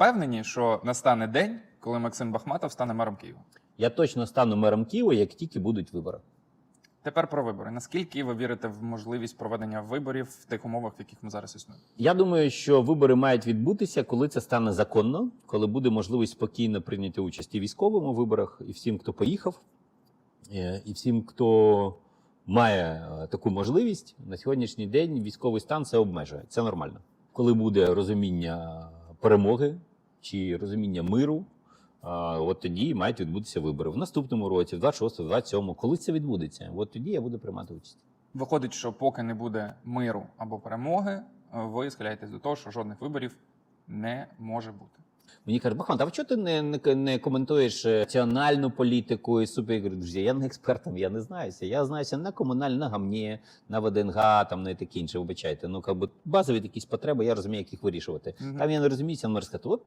впевнені, що настане день, коли Максим Бахматов стане мером Києва. Я точно стану мером Києва, як тільки будуть вибори. Тепер про вибори. Наскільки ви вірите в можливість проведення виборів в тих умовах, в яких ми зараз існуємо? Я думаю, що вибори мають відбутися, коли це стане законно, коли буде можливість спокійно прийняти участь і військовим у виборах, і всім, хто поїхав, е, і всім, хто має е, таку можливість. На сьогоднішній день військовий стан це обмежує. Це нормально. Коли буде розуміння перемоги чи розуміння миру, от тоді мають відбутися вибори в наступному році, в 26 27 Коли це відбудеться? От тоді я буду приймати участь. Виходить, що поки не буде миру або перемоги, ви схиляєтесь до того, що жодних виборів не може бути. Мені кажуть, Бахман, а чого ти не, не, не коментуєш е, національну політику і супер? Я друзі, я не експертом, я не знаюся. Я знаюся на комунальній, на гамні, на ВДНГ, там на таке інше. Вибачайте. Ну, как би базові якісь потреби, я розумію, як їх вирішувати. Мгм. Там я не розуміюся, сказати, от